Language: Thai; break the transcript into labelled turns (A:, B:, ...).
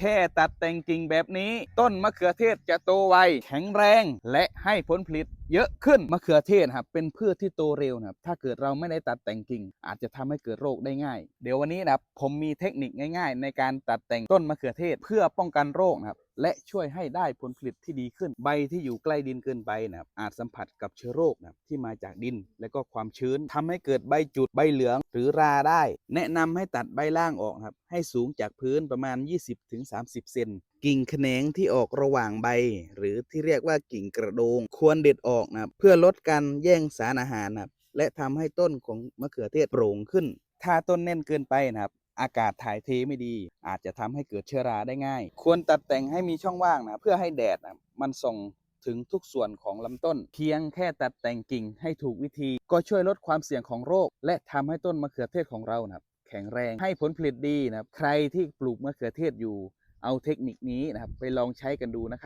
A: แค่ตัดแต่งกิ่งแบบนี้ ต้นมะเขือเทศจะโตไวแข็งแรงและให้ผลผลิต เยอะขึ้นมะเขือเทศครับเป็นพืชที่โตเร็วนะครับถ้าเกิดเราไม่ได้ตัดแต่งกิ่ง อาจจะทำให้เกิดโรคได้ง่าย เดี๋ยววันนี้นะครับผมมีเทคนิคง่าย ๆ ในการตัดแต่งต้นมะเขือเทศเพื่อป้องกันโรคนะครับและช่วยให้ได้ผลผลิตที่ดีขึ้น ใบที่อยู่ใกล้ดินเกินไปนะครับอาจสัมผัสกับเชื้อโรคนะครับที่มาจากดินและก็ความชื้นทำให้เกิดใบจุดใบเหลืองหรือราได้ แนะนำให้ตัดใบล่างออกครับให้สูงจากพื้นประมาณ 20-30 เซน กิ่งแขนงที่ออกระหว่างใบ หรือที่เรียกว่ากิ่งกระโดง ควรเด็ดออกนะเพื่อลดการแย่งสารอาหารนะและทำให้ต้นของมะเขือเทศโปร่งขึ้น ถ้าต้นแน่นเกินไปนะครับ อากาศถ่ายเทไม่ดี อาจจะทำให้เกิดเชื้อราได้ง่าย ควรตัดแต่งให้มีช่องว่างนะเพื่อให้แดดนะมันส่งถึงทุกส่วนของลำต้น เพียงแค่ตัดแต่งกิ่งให้ถูกวิธี ก็ช่วยลดความเสี่ยงของโรค และทำให้ต้นมะเขือเทศของเรานะครับแข็งแรงให้ผลผลิตดีนะครับใครที่ปลูกมะเขือเทศอยู่ เอาเทคนิคนี้นะครับ ไปลองใช้กันดูนะครับ